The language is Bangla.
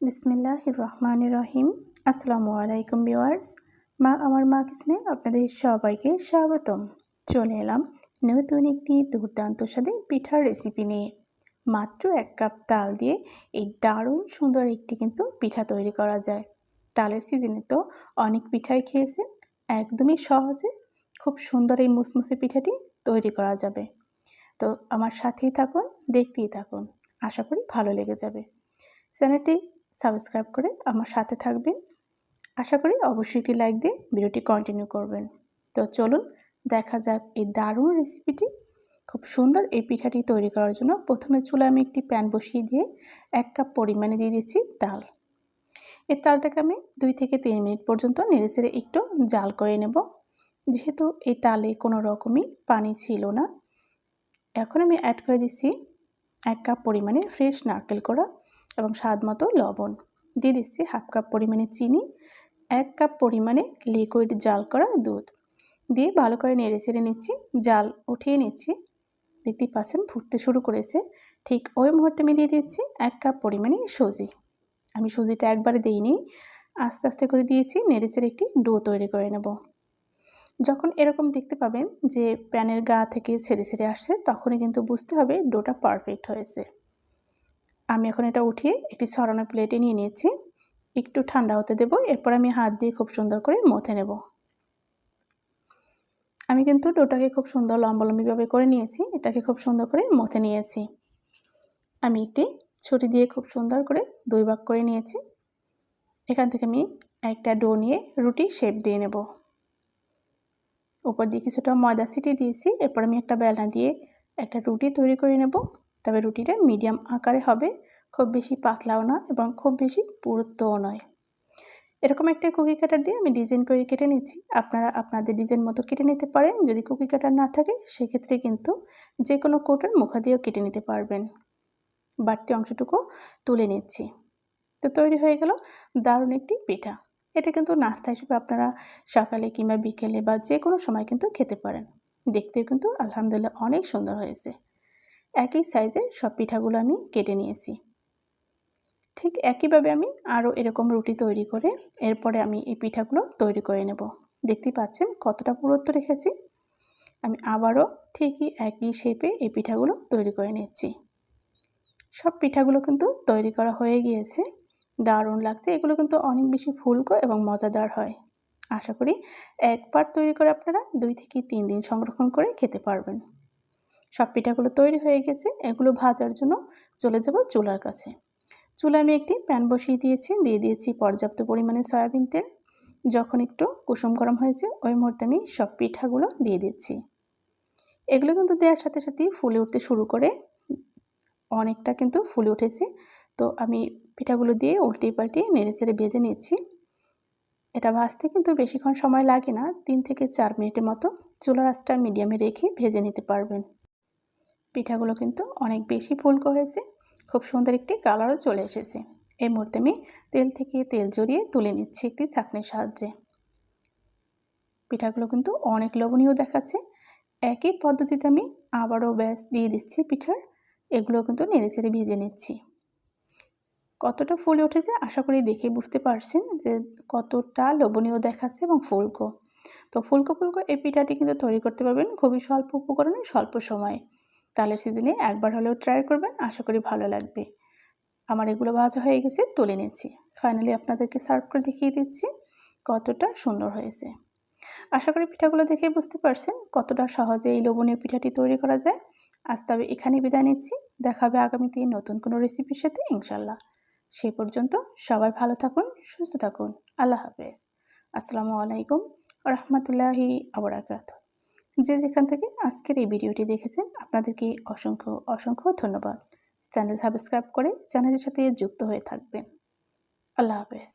বিসমিল্লাহ রহমান রহিম আসসালামু আলাইকুম ভিওয়ার্স মা, আমার মা কিচনে আপনাদের সবাইকে স্বাগতম। চলে এলাম নতুন একটি দুর্দান্ত স্বাদে পিঠার রেসিপি নিয়ে। মাত্র এক কাপ তাল দিয়ে এই দারুণ সুন্দর একটি কিন্তু পিঠা তৈরি করা যায়। তালের সিজনে তো অনেক পিঠাই খেয়েছেন। একদমই সহজে খুব সুন্দর এই মুসমুসে পিঠাটি তৈরি করা যাবে। তো আমার সাথেই থাকুন, দেখতেই থাকুন। আশা করি ভালো লেগে যাবে। চ্যানেলটি সাবস্ক্রাইব করে আমার সাথে থাকবেন। আশা করি অবশ্যই একটি লাইক দিয়ে ভিডিওটি কন্টিনিউ করবেন। তো চলুন দেখা যাক এই দারুণ রেসিপিটি খুব সুন্দর এই পিঠাটি তৈরি করার জন্য প্রথমে চুলে আমি একটি প্যান বসিয়ে দিয়ে এক কাপ পরিমাণে দিয়ে দিচ্ছি তাল এই তালটাকে আমি দুই থেকে তিন মিনিট পর্যন্ত নেড়ে চেড়ে একটু জাল করে নেব। যেহেতু এই তালে কোনো রকমই পানি ছিল না, এখন আমি অ্যাড করে দিচ্ছি এক কাপ পরিমাণে ফ্রেশ নারকেল করা এবং স্বাদ মতো লবণ। দিয়ে দিচ্ছি হাফ কাপ পরিমাণে চিনি, এক কাপ পরিমাণে লিকুইড জাল করা দুধ। দিয়ে ভালো করে নেড়ে চেড়ে নিচ্ছি, জাল উঠিয়ে নিচ্ছি। দেখতেই পাচ্ছেন ফুটতে শুরু করেছে। ঠিক ওই মুহূর্তে আমি দিয়ে দিচ্ছি এক কাপ পরিমাণে সুজি। আমি সুজিটা একবারে দিইনি, আস্তে আস্তে করে দিয়েছি, নেড়ে চেড়ে একটি ডো তৈরি করে নেব। যখন এরকম দেখতে পাবেন যে প্যানের গা থেকে ছেড়ে ছেড়ে আসছে, তখনই কিন্তু বুঝতে হবে ডোটা পারফেক্ট হয়েছে। আমি এখন এটা উঠিয়ে একটি ছড়ানো প্লেটে নিয়ে নিয়েছি। একটু ঠান্ডা হতে দেব, এরপর আমি হাত দিয়ে খুব সুন্দর করে মথে নেব। আমি কিন্তু ডোটাকে খুব সুন্দর লম্বালম্বিভাবে করে নিয়েছি, এটাকে খুব সুন্দর করে মথে নিয়েছি। আমি একটি ছুরি দিয়ে খুব সুন্দর করে দুই ভাগ করে নিয়েছি। এখান থেকে আমি একটা ডো নিয়ে রুটি শেপ দিয়ে নেব। উপর দিয়ে কিছুটা ময়দা সিটি দিয়েছি, এরপর আমি একটা বেলনা দিয়ে একটা রুটি তৈরি করে নেব। তবে রুটিটা মিডিয়াম আকারে হবে, খুব বেশি পাতলাও না এবং খুব বেশি পুরুত্বও নয়। এরকম একটা কুকি কাটার দিয়ে আমি ডিজাইন করে কেটে নিচ্ছি। আপনারা আপনাদের ডিজাইন মতো কেটে নিতে পারেন। যদি কুকি কাটার না থাকে, সেক্ষেত্রে কিন্তু যে কোনো কোটার মুখা দিয়েও কেটে নিতে পারবেন। বাড়তি অংশটুকু তুলে নিচ্ছি। তো তৈরি হয়ে গেল দারুণ একটি পিঠা। এটা কিন্তু নাস্তা হিসেবে আপনারা সকালে কিংবা বিকেলে বা যে কোনো সময় কিন্তু খেতে পারেন। দেখতেও কিন্তু আলহামদুলিল্লাহ অনেক সুন্দর হয়েছে। একই সাইজের সব পিঠাগুলো আমি কেটে নিয়েছি। ঠিক একইভাবে আমি আরও এরকম রুটি তৈরি করে এরপরে আমি এই পিঠাগুলো তৈরি করে নেব। দেখতেই পাচ্ছেন কতটা পুরুত্ব রেখেছি। আমি আবারও ঠিকই একই শেপে এই পিঠাগুলো তৈরি করে নিচ্ছি। সব পিঠাগুলো কিন্তু তৈরি করা হয়ে গিয়েছে। দারুণ লাগছে। এগুলো কিন্তু অনেক বেশি ফুলকো এবং মজাদার হয়। আশা করি একবার তৈরি করে আপনারা দুই থেকে তিন দিন সংরক্ষণ করে খেতে পারবেন। সব পিঠাগুলো তৈরি হয়ে গেছে, এগুলো ভাজার জন্য চলে যাব চুলার কাছে। চুলা আমি একটি প্যান বসিয়ে দিয়েছি, দিয়ে দিয়েছি পর্যাপ্ত পরিমাণে সয়াবিন তেল। যখন একটু কুসুম গরম হয়েছে, ওই মুহূর্তে আমি সব পিঠাগুলো দিয়ে দিচ্ছি। এগুলো কিন্তু দেওয়ার সাথে সাথেই ফুলে উঠতে শুরু করে, অনেকটা কিন্তু ফুলে উঠেছে। তো আমি পিঠাগুলো দিয়ে উল্টে পাল্টে নেড়ে চেড়ে ভেজে নিচ্ছি। এটা ভাজতে কিন্তু বেশিক্ষণ সময় লাগে না, তিন থেকে চার মিনিটের মতো। চুলার আঁচটা মিডিয়ামে রেখে ভেজে নিতে পারবেন। পিঠাগুলো কিন্তু অনেক বেশি ফুলকো হয়েছে। খুব সুন্দর একটি কালারও চলে এসেছে। এই মুহূর্তে আমি তেল থেকে তেল জড়িয়ে তুলে নিচ্ছি একটি চাকনির সাহায্যে। পিঠাগুলো কিন্তু অনেক লোভনীয় দেখাচ্ছে। একই পদ্ধতিতে আমি আবারও ব্যাস দিয়ে দিচ্ছি পিঠার। এগুলো কিন্তু নেড়েচেড়ে ভেজে নিচ্ছি। কতটা ফুলে উঠেছে আশা করি দেখে বুঝতে পারছেন যে কতটা লোভনীয় দেখাচ্ছে এবং ফুলকো। তো ফুলকো ফুলকো এই পিঠাটি কিন্তু তৈরি করতে পারবেন খুবই স্বল্প উপকরণে, স্বল্প সময়ে। তালের সিজনে একবার হলেও ট্রাই করবেন, আশা করি ভালো লাগবে। আমার এগুলো ভাজা হয়ে গেছে, তুলে নিচ্ছি। ফাইনালি আপনাদেরকে সার্ভ করে দেখিয়ে দিচ্ছি কতটা সুন্দর হয়েছে। আশা করি পিঠাগুলো দেখে বুঝতে পারছেন কতটা সহজে এই লোভনীয় পিঠাটি তৈরি করা যায়। আজ তবে এখানে বিদায় নিচ্ছি। দেখাবে আগামীতে নতুন কোনো রেসিপির সাথে ইনশাল্লাহ সেই পর্যন্ত সবাই ভালো থাকুন, সুস্থ থাকুন। আল্লাহ হাফেজ। আসসালামু আলাইকুম রহমতুল্লাহি আবরাকাত যে যেখান থেকে আজকের এই ভিডিওটি দেখেছেন, আপনাদেরকে অসংখ্য অসংখ্য ধন্যবাদ। চ্যানেল সাবস্ক্রাইব করে চ্যানেলের সাথে যুক্ত হয়ে থাকবেন। আল্লাহ হাফেজ।